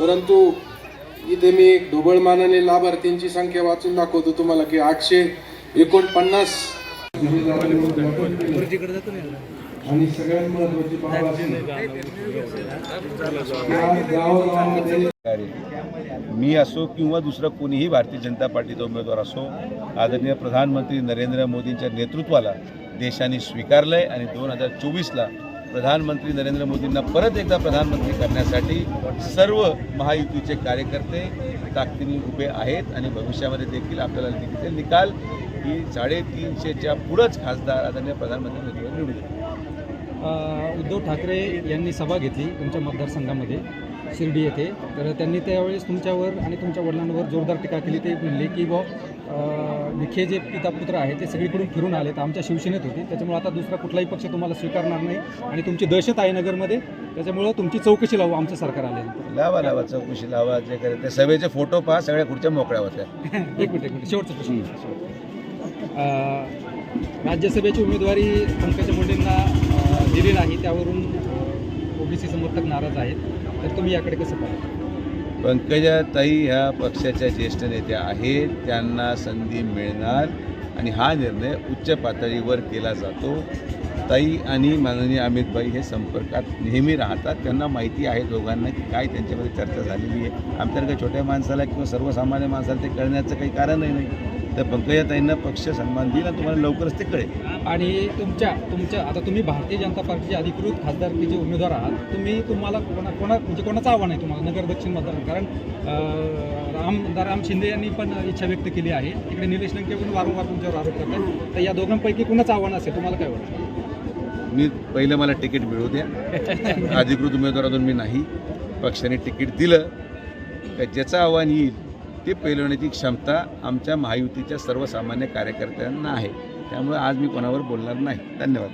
परंतु इथे मी एक ढोबळमानाने लाभार्थींची संख्या वाचून दाखवतो तुम्हाला की आठशे एकोणपन्नास. आणि सगळ्यात महत्वाची बाब मी असो किंवा दुसरं कोणीही भारतीय जनता पार्टीचा उमेदवार असो आदरणीय प्रधानमंत्री नरेंद्र मोदींच्या नेतृत्वाला देशाने स्वीकारलं आहे आणि दोन हजार चोवीसला प्रधानमंत्री नरेंद्र मोदींना परत एकदा प्रधानमंत्री करण्यासाठी सर्व महायुतीचे कार्यकर्ते ताकदीने उभे आहेत आणि भविष्यामध्ये देखील आपल्याला दिसेल निकाल की साडेतीनशेच्या पुढंच खासदार आदरणीय प्रधानमंत्री नरेंद्र निवडले उद्धव ठाकरे यांनी सभा घेतली तुमच्या मतदारसंघामध्ये शिर्डी येथे. तर त्यांनी त्यावेळेस तुमच्यावर आणि तुमच्या वडिलांवर जोरदार टीका केली. ते म्हणले की बा विखे जे पिता पुत्र आहेत ते सगळीकडून फिरून आले तर आमच्या शिवसेनेत होते. त्याच्यामुळे आता दुसरा कुठलाही पक्ष तुम्हाला स्वीकारणार नाही. आणि तुमची दहशत आहे नगरमध्ये. त्याच्यामुळं तुमची चौकशी लावू आमचं सरकार आल्यानंतर. लावा लावा चौकशी लावा जे करे. ते सभेचे फोटो पहा सगळ्या खुर्च्या मोकळ्या होत्या. एक मिनिट एक मिनिट. शेवटचा प्रश्न. राज्यसभेची उमेदवारी पंकजा मुंडेंना दिली नाही. त्यावरून ओबीसी समर्थक नाराज आहेत. तर तुम्ही याकडे कसं पाहता? पंकजाताई ह्या पक्षाच्या ज्येष्ठ नेत्या आहेत. त्यांना संधी मिळणार आणि हा निर्णय उच्च पातळीवर केला जातो. ताई आणि माननीय अमितभाई हे संपर्कात नेहमी राहतात. त्यांना माहिती आहे दोघांना की काय त्यांच्यामध्ये चर्चा झालेली आहे. आमच्यासारख्या छोट्या माणसाला किंवा सर्वसामान्य माणसाला ते कळण्याचं काही कारणही नाही. तर पंकजाताईंना पक्ष सन्मान देईल आणि तुम्हाला लवकरच ते कळेल. आणि तुमच्या तुमच्या आता तुम्ही भारतीय जनता पार्टीचे अधिकृत खासदारकीचे उमेदवार आहात तुम्ही तुम्हाला कोणा कोणा म्हणजे कोणाचं आव्हान आहे तुम्हाला नगर दक्षिण मतदार कारण अ, राम राम शिंदे यांनी पण इच्छा व्यक्त केली आहे. तिकडे निलेश लंके पण वारंवार तुमच्यावर आरोप करतात. तर या दोघांपैकी कुणाचं आव्हान असेल तुम्हाला काय वाटतं? मी पहिलं मला तिकीट मिळू द्या. अधिकृत उमेदवारातून मी नाही. पक्षाने तिकीट दिलं. तर ज्याचं आव्हान येईल ते पेलवण्याची क्षमता आमच्या महायुतीच्या सर्वसामान्य कार्यकर्त्यांना आहे. त्यामुळे आज मी कोणावर बोलणार नाही. धन्यवाद.